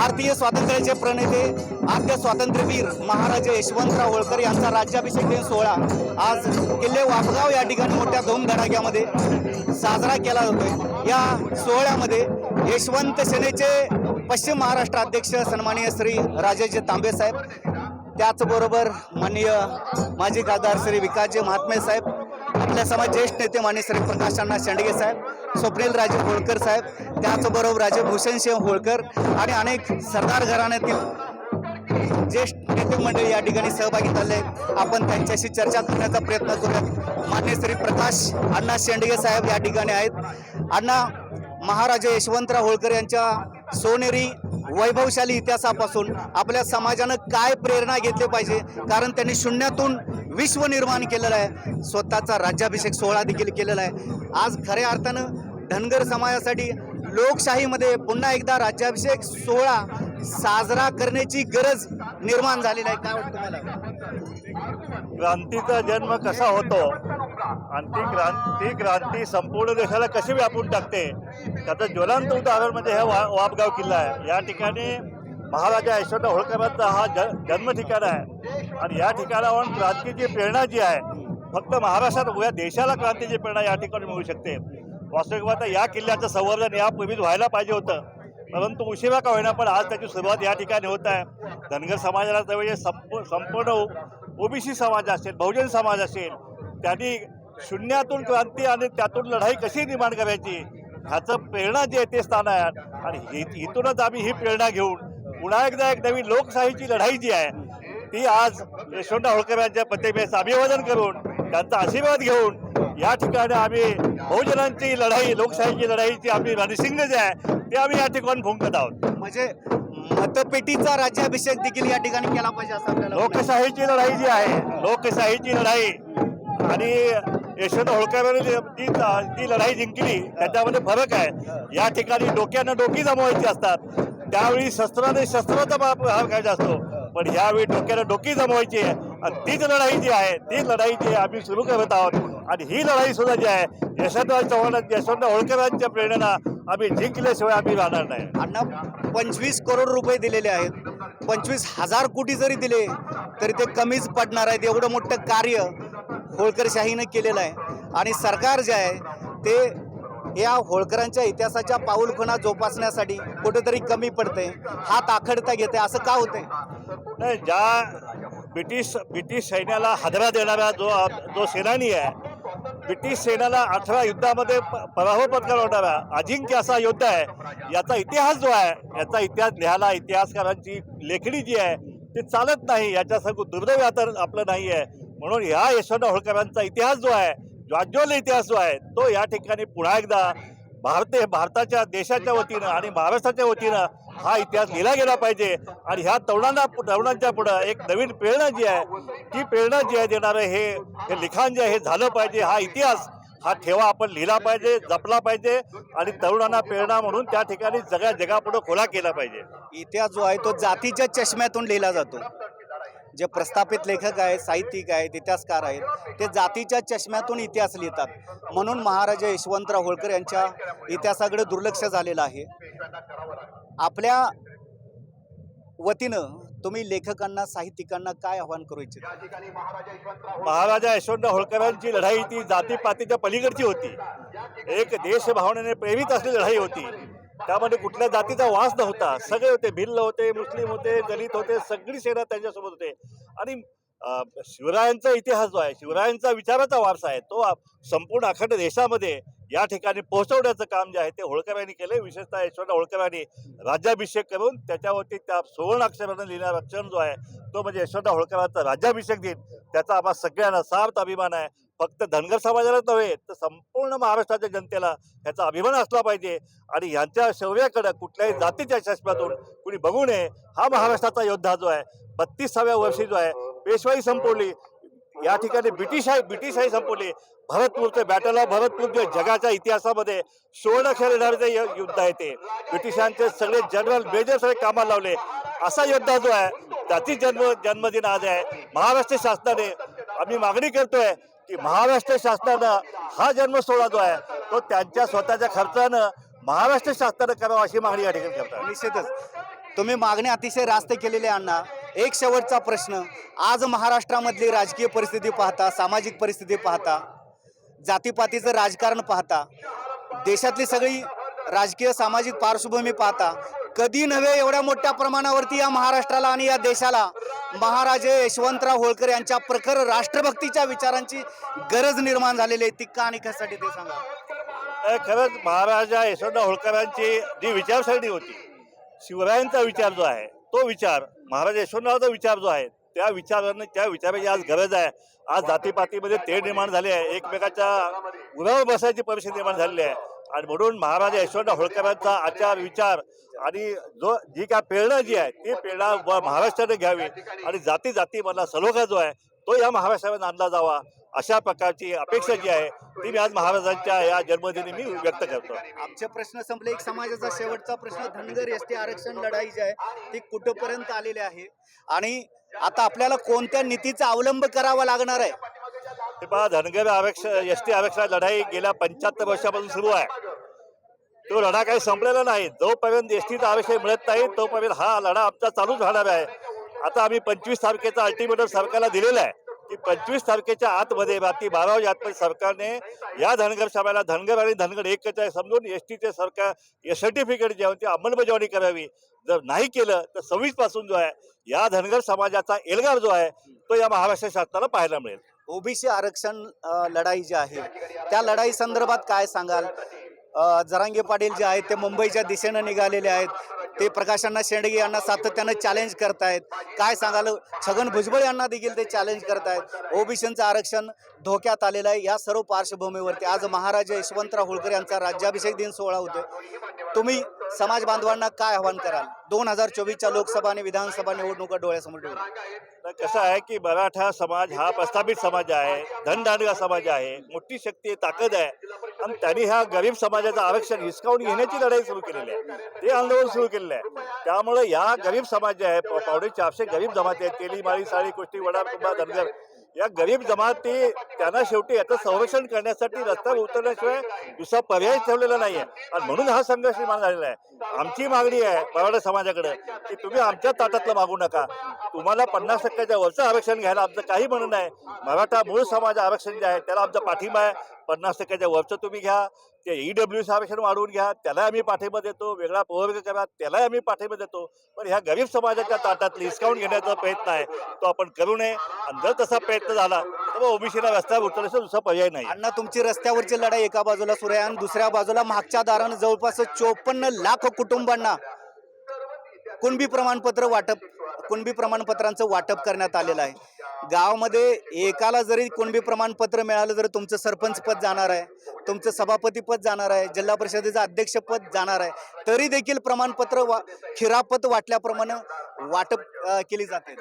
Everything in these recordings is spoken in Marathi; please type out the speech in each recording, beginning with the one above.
भारतीय स्वातंत्र्याचे प्रणेते आद्य स्वातंत्र्यवीर महाराजा यशवंतराव होळकर यांचा राज्याभिषेक दिन सोहळा आज किल्ले वापगाव या ठिकाणी मोठ्या धूमधडाक्यामध्ये साजरा केला जातोय. या सोहळ्यामध्ये यशवंत सेनेचे पश्चिम महाराष्ट्र अध्यक्ष सन्माननीय श्री राजाजी तांबे साहेब त्याचबरोबर माननीय माजी खासदार श्री विकासजी महात्मे साहेब आपल्या समाज ज्येष्ठ नेते माननीय श्री प्रकाश अण्णा शेंडगे साहेब स्वप्नील राजे होळकर साहेब त्याचबरोबर राजे भूषण सिंह होळकर आणि अनेक सरदार घराण्यातील ज्येष्ठ नेते मंडळी या ठिकाणी सहभागी झाले. आहेत. आपण त्यांच्याशी चर्चा करण्याचा प्रयत्न करूयात. मान्य श्री प्रकाश अण्णा शेंडगे साहेब या ठिकाणी आहेत. अण्णा महाराजा यशवंतराव होळकर यांच्या सोनेरी वैभवशाली इतिहासापासून आपल्या समाजानं काय प्रेरणा घेतली पाहिजे? कारण त्यांनी शून्यातून विश्व निर्माण केलेलं आहे. स्वतःचा राज्याभिषेक सोहळा देखील केलेला आहे. आज खऱ्या अर्थानं धनगर समाजासाठी लोकशाहीमध्ये पुन्हा एकदा राज्याभिषेक सोहळा साजरा करण्याची गरज निर्माण झालेली आहे. काय वाटतं तुम्हाला? क्रांतीचा जन्म कसा होतो आणि ती क्रांती क्रांती संपूर्ण देशाला कशी व्यापून टाकते? त्याचं ज्वलंत उदाहरण म्हणजे हे वा वापगाव किल्ला आहे. या ठिकाणी महाराजा यशवंतराव होळकरांचा हा ज जन्म ठिकाण आहे. आणि या ठिकाणावरून क्रांतीची प्रेरणा जी आहे फक्त महाराष्ट्रात उभ्या देशाला क्रांतीची प्रेरणा या ठिकाणी मिळू शकते. वास्तविक या किल्ल्याचं संवर्धन यापूर्वीच व्हायला पाहिजे होतं. परंतु उशिरा का होईना पण आज त्याची सुरुवात या ठिकाणी होत आहे. धनगर समाजाला म्हणजे संपू संपूर्ण ओबीसी समाज असेल बहुजन समाज असेल त्यांनी शून्यातून क्रांती आणि त्यातून लढाई कशी निर्माण करायची ह्याचं प्रेरणा जे आहे ते स्थान आहे. आणि हि- इथूनच आम्ही ही प्रेरणा घेऊन पुन्हा एकदा एक नवी लोकशाहीची लढाई जी आहे ती आज यशवंतराव होळकर यांच्या प्रतिमेचं अभिवादन करून त्यांचा आशीर्वाद घेऊन या ठिकाणी आम्ही बहुजनांची लढाई लोकशाहीची लढाईची आपली रणसिंग जे आहे ते आम्ही या ठिकाणी फुंकत आहोत. म्हणजे मतपेटीचा राज्याभिषेक देखील या ठिकाणी केला पाहिजे असं. लोकशाहीची लढाई जी आहे लोकशाहीची लढाई आणि यशवंत होळकरांनी जी जी जी लढाई जिंकली त्याच्यामध्ये फरक आहे. या ठिकाणी डोक्यानं डोकी जमवायची असतात. त्यावेळी शस्त्राने शस्त्राचा भाग घ्यायचा असतो. पण यावेळी डोक्याला डोकी जमवायची आहे. आणि तीच लढाई जी आहे ती लढाई जी आम्ही सुरू करत आहोत. आणि ही लढाई सुद्धा जी आहे यशवंतराव चव्हाण यशवंतराव होळकरांच्या प्रेरणा आम्ही जिंकल्याशिवाय आम्ही राहणार नाही. अण्णा पंचवीस करोड रुपये दिलेले आहेत. पंचवीस हजार कोटी जरी दिले तरी ते कमीच पडणार आहेत. एवढं मोठं कार्य होळकरशाहीनं केलेलं आहे. आणि सरकार जे आहे ते या होळकरांच्या इतिहासाच्या पाऊलखुणा जोपासण्यासाठी कुठेतरी कमी पडते हात आखडता घेते असं का होते नाही ज्या ब्रिटिश ब्रिटिश सैन्याला हादरा देणारा जो जो सेनानी आहे ब्रिटिश सेनाला अठरा युद्धामध्ये पराभव पत्करवणारा अजिंक्य असा योद्धा आहे याचा इतिहास जो आहे याचा इतिहास लिहायला इतिहासकारांची लेखणी जी आहे ती चालत नाही. याच्यासारखं दुर्दैव तर आपलं नाही आहे म्हणून ह्या यशवंत होळकरांचा इतिहास जो आहे ज्वाज्वल इतिहास जो आहे तो या ठिकाणी पुन्हा एकदा भारतीय भारताच्या देशाच्या वतीनं आणि महाराष्ट्राच्या वतीनं हा इतिहास लिहिला गेला पाहिजे. आणि ह्या तरुणांना तरुणांच्या पुढं एक नवीन प्रेरणा जी आहे ती प्रेरणा जी आहे देणारं हे हे लिखाण जे आहे हे झालं पाहिजे. हा इतिहास हा ठेवा आपण लिहिला पाहिजे जपला पाहिजे. आणि तरुणांना प्रेरणा म्हणून त्या ठिकाणी सगळ्या जगापुढं खुला केला पाहिजे. इतिहास जो आहे तो जातीच्या चष्म्यातून लिहिला जातो. जे प्रस्थापित लेखक आहेत साहित्यिक आहेत इतिहासकार आहेत ते जातीच्या चष्म्यातून इतिहास लिहितात. म्हणून महाराजा यशवंतराव होळकर यांच्या इतिहासाकडे दुर्लक्ष झालेलं आहे. आपल्या वतीनं तुम्ही लेखकांना साहित्यिकांना काय आव्हान करू इच्छिता? महाराजा यशवंतराव होळकरांची लढाई ती जातीपातीच्या पलीकडची होती. एक देशभावनेने प्रेरित असलेली लढाई होती. त्यामध्ये कुठल्या जातीचा वास नव्हता. सगळे होते भिल्ल होते मुस्लिम होते दलित होते सगळी सेना त्यांच्यासोबत होते. आणि शिवरायांचा इतिहास जो आहे शिवरायांचा विचाराचा वारसा आहे तो संपूर्ण अखंड देशामध्ये या ठिकाणी पोहोचवण्याचं काम जे आहे ते होळकरांनी केले विशेषतः यशवंत होळकरांनी राज्याभिषेक करून त्याच्यावरती त्या सुवर्ण अक्षरानं लिहिणारा अक्षर जो आहे तो म्हणजे यशवंत होळकरांचा राज्याभिषेक दिन. त्याचा आम्हा सगळ्यांना सार्थ अभिमान आहे. फक्त धनगर समाजालाच नव्हे तर संपूर्ण महाराष्ट्राच्या जनतेला ह्याचा अभिमान असला पाहिजे. आणि यांच्या शौर्याकडे कुठल्याही जातीच्या चष्म्यातून कुणी बघू नये हा महाराष्ट्राचा योद्धा जो आहे बत्तीसाव्या वर्षी जो आहे पेशवाई संपवली. या ठिकाणी ब्रिटिशाही ब्रिटिशाही संपवली. भरतपूरचं बॅटल ऑफ भरतपूर जे जगाच्या इतिहासामध्ये सुवर्णाक्षर युद्ध आहे ते. ब्रिटिशांचे सगळे जनरल मेजर सगळे कामाला लावले. असा योद्धा जो आहे त्याची जन्म जन्मदिन आज आहे. महाराष्ट्र शासनाने आम्ही मागणी करतोय की महाराष्ट्र शासनानं हा जन्मसोहळा जो आहे तो त्यांच्या स्वतःच्या खर्चानं महाराष्ट्र शासनानं करावा अशी मागणी या ठिकाणी करतात. निश्चितच. तुम्ही मागणी अतिशय रास्त केलेली अण्णा. एक शेवटचा प्रश्न. आज महाराष्ट्रामधली राजकीय परिस्थिती पाहता सामाजिक परिस्थिती पाहता जातीपातीचं राजकारण पाहता देशातली सगळी राजकीय सामाजिक पार्श्वभूमी पाहता कधी नव्हे एवढ्या मोठ्या प्रमाणावरती या महाराष्ट्राला आणि या देशाला महाराजे यशवंतराव होळकर यांच्या प्रखर राष्ट्रभक्तीच्या विचारांची गरज निर्माण झालेली आहे. ती का आणि कशासाठी ते सांगा? खरंच महाराजा यशवंतराव होळकरांची जी विचारसरणी होती शिवरायांचा विचार जो आहे तो विचार महाराजा यशवंतरावचा विचार जो आहे त्या विचारानं त्या विचाराची आज गरज आहे. आज जातीपातीमध्ये ते निर्माण झाले आहे. एकमेकाच्या उरावर बसायची परिस्थिती निर्माण झालेली आहे. आणि म्हणून महाराजा यशवंतराव होळकरांचा आचार विचार आणि जो जी काय प्रेरणा जी आहे ती प्रेरणा महाराष्ट्राने घ्यावी आणि जाती जातीमधला सलोखा जो आहे तो या महाराष्ट्रामध्ये आणला जावा अशा प्रकारची अपेक्षा जी आहे ती मी आज महाराजांच्या या जन्मदिनी मी व्यक्त करतो. आमचे प्रश्न संपले. एक समाजाचा शेवटचा प्रश्न धनगर एस टी आरक्षण लढाई जी आहे ती कुठपर्यंत आलेली आहे? आणि आता आपल्याला कोणत्या नीतीचा अवलंब करावा लागणार आहे? हे पहा धनगर आरक्षण एस टी आरक्षण लढाई गेल्या पंच्याहत्तर वर्षापासून सुरू आहे. तो लढा काही संपलेला नाही. जोपर्यंत एस टीचं आरक्षण मिळत नाही तोपर्यंत हा लढा आमचा चालूच राहणार आहे. आता आम्ही पंचवीस तारखेचा अल्टिमेटम सरकारला दिलेला आहे की पंचवीस तारखेच्या आतमध्ये रात्री बारा वाजे आतमध्ये सरकारने या धनगर सभेला धनगर आणि धनगर एकच आहे. समजून एस टीचे सरकार या सर्टिफिकेट जे आहे अंमलबजावणी करावी. जर नाही केलं तर सव्वीसपासून जो आहे या धनगर समाजाचा एल्गार जो आहे तो या महाराष्ट्र शासनाला पाहायला मिळेल. ओबीसी आरक्षण लढाई जी आहे त्या लढाई संदर्भात काय सांगाल? जरांगे पाटील जे आहेत ते मुंबईच्या दिशेनं निघालेले आहेत. ते प्रकाशांना शेंडगे यांना सातत्यानं चॅलेंज करतायत. काय सांगाल? छगन भुजबळ यांना देखील ते चॅलेंज करतायत. ओबीसींचं आरक्षण धोक्यात आलेलं आहे. या सर्व पार्श्वभूमीवरती आज महाराजा यशवंतराव होळकर यांचा राज्याभिषेक दिन सोहळा होतो तुम्ही समाज बांधवांना काय आव्हान कराल? दोन हजार चोवीसच्या लोकसभा आणि विधानसभा निवडणुका डोळ्यासमोर ठेवून. कसं आहे की मराठा समाज हा प्रस्थापित समाज आहे धनदांडगा समाज आहे मोठी शक्ती आहे, ताकद आहे. आणि त्यांनी ह्या गरीब समाजाचं आरक्षण हिसकावून घेण्याची लढाई सुरू केलेली आहे. ते आंदोलन सुरू केलेलं आहे. त्यामुळे या गरीब समाज जे आहे पावडे चारशे गरीब जमाती आहेत तेली माळी साळी कुष्टी वडा कुंभा धनगर या गरीब जमाती त्यांना शेवटी याचं संरक्षण करण्यासाठी रस्त्यावर उतरण्याशिवाय दुसरा पर्याय ठेवलेला नाही आहे आणि म्हणून हा संघर्ष निर्माण झालेला आहे. आमची मागणी आहे मराठा समाजाकडे की तुम्ही आमच्या ताटातलं मागू नका. तुम्हाला पन्नास टक्क्याच्या वरचं आरक्षण घ्यायला आमचं काही म्हणणं नाही. मराठा मूळ समाज आरक्षण जे आहे त्याला आमचा पाठिंबा आहे. पन्नास टक्क्याच्या वरचं तुम्ही घ्या ते ई डब्ल्यू आरक्षण वाढवून घ्या त्याला आम्ही पाठिंबा देतो वेगळा प्रवर्ग करा त्यालाही आम्ही पाठिंबा देतो. पण ह्या गरीब समाजाच्या ताटातली हिसकावून घेण्याचा प्रयत्न आहे तो आपण करू नये. आणि जर तसा प्रयत्न झाला तर ओबीसीला रस्त्यावर उतरण्याचा दुसरा पर्याय नाही. अण्णा तुमची रस्त्यावरची लढाई एका बाजूला सुरू आहे आणि दुसऱ्या बाजूला मागच्या दारानं जवळपास चोपन्न लाख कुटुंबांना कुणबी प्रमाणपत्र वाटप कुणबी प्रमाणपत्रांचं वाटप करण्यात आलेलं आहे. गावामध्ये एकाला जरी कोणबी प्रमाणपत्र मिळालं तर तुमचं सरपंच पद जाणार आहे तुमचं सभापती पद जाणार आहे जिल्हा परिषदेचं अध्यक्षपद जाणार आहे तरी देखील प्रमाणपत्र वा खिरापत वाटल्याप्रमाणे वाटप केली जाते.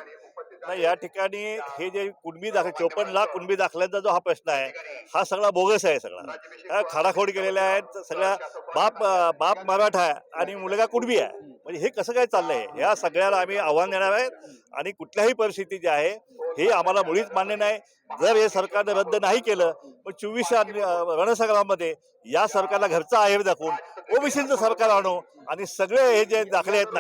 नाही या ठिकाणी हे जे कुणबी दाखल चोपन्न लाख कुणबी दाखल्यांचा जो हा प्रश्न आहे हा सगळा बोगस आहे सगळा. खाडाखोड केलेल्या आहेत सगळ्या बाप बाप मराठा आहे आणि मुलगा कुणबी आहे. म्हणजे हे कसं काय चाललंय? या सगळ्याला आम्ही आव्हान देणार आहे आणि कुठल्याही परिस्थिती जी आहे हे आम्हाला मुळीच मान्य नाही. जर हे सरकारने रद्द नाही केलं पण चोवीस रणसंग्रामध्ये या सरकारला घरचा आहे दाखवून ओबीसीचं सरकार आणू आणि सगळे हे जे दाखले आहेत ना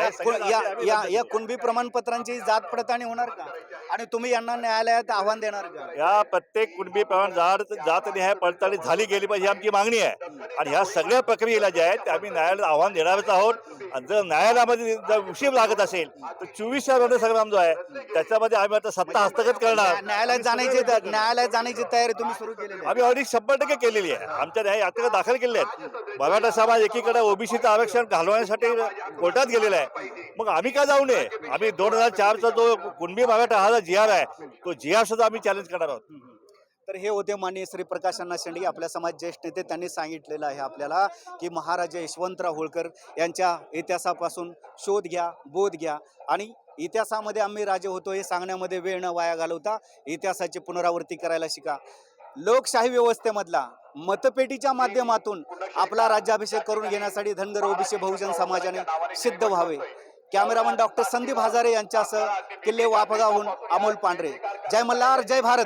या या कुणबी प्रमाणपत्रांची जात पडताळणी होणार का? आणि तुम्ही यांना न्यायालयात आव्हान देणार का? या प्रत्येक कुणबी प्रमाण जात जातनिहाय पडताळणी झाली गेली पाहिजे ही आमची मागणी आहे. आणि ह्या सगळ्या प्रक्रियेला जे आहे ते आम्ही न्यायालयात आव्हान देणारच आहोत. आणि जर न्यायालयामध्ये जर उशीर लागत असेल तर चोवीसच्या रणसंग्राम जो आहे. त्याच्यामध्ये आम्ही आता सत्ता हस्तगत करणार. न्यायालयात जाण्याची न्यायालयात जाण्याची तयारी तुम्ही सुरू केलेली आहे. आम्ही ऑडिट शंभर टक्के केलेली आहे. आमच्या न्याय याचिका दाखल केलेल्या आहेत. मराठा समाज एकीकडे ओबीसीचं आरक्षण घालवण्यासाठी कोर्टात गेलेला आहे. मग आम्ही का जाऊ नये? आम्ही दोन हजार चारचा जो कुणबी मराठा हा जी आर आहे. तो जी आर सुद्धा आम्ही चॅलेंज करणार आहोत. तर हे होते माननीय श्री प्रकाश अण्णा शेंडगे आपल्या समाज ज्येष्ठ नेते त्यांनी सांगितलेलं आहे आपल्याला की महाराजा यशवंतराव होळकर यांच्या इतिहासापासून शोध घ्या बोध घ्या आणि इतिहासामध्ये आम्ही राजे होतो हे सांगण्यामध्ये वेळ न वाया घालवता इतिहासाची पुनरावृत्ती करायला शिका. लोकशाही व्यवस्थेमधला मतपेटीच्या माध्यमातून आपला राज्याभिषेक करून घेण्यासाठी धनगर ओबीसी बहुजन समाजाने सिद्ध व्हावे. कॅमेरामन डॉक्टर संदीप हजारे यांच्यासह किल्ले वापगावहून अमोल पांढरे. जय मल्हार जय भारत.